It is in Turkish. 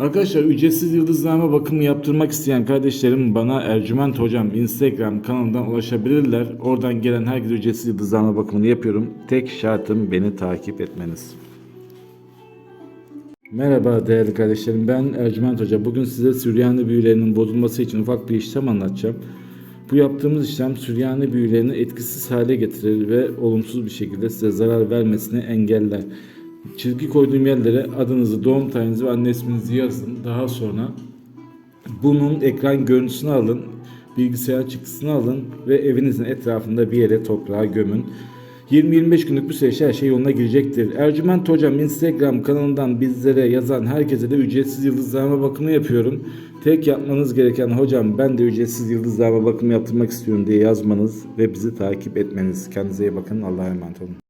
Arkadaşlar ücretsiz yıldızlama bakımı yaptırmak isteyen kardeşlerim bana Ercüment Hocam Instagram kanalından ulaşabilirler. Oradan gelen herkese ücretsiz yıldızlama bakımını yapıyorum. Tek şartım beni takip etmeniz. Merhaba değerli kardeşlerim ben Ercüment Hoca. Bugün size Süryani büyülerinin bozulması için ufak bir işlem anlatacağım. Bu yaptığımız işlem Süryani büyülerini etkisiz hale getirir ve olumsuz bir şekilde size zarar vermesini engeller. Çizgi koyduğum yerlere adınızı, doğum tarihinizi ve anne isminizi yazın. Daha sonra bunun ekran görüntüsünü alın, bilgisayar çıktısını alın ve evinizin etrafında bir yere toprağa gömün. 20-25 günlük bir süreçte her şey yoluna girecektir. Ercüment Hocam Instagram kanalından bizlere yazan herkese de ücretsiz yıldızlama bakımı yapıyorum. Tek yapmanız gereken hocam ben de ücretsiz yıldızlama bakımı yaptırmak istiyorum diye yazmanız ve bizi takip etmeniz. Kendinize iyi bakın. Allah'a emanet olun.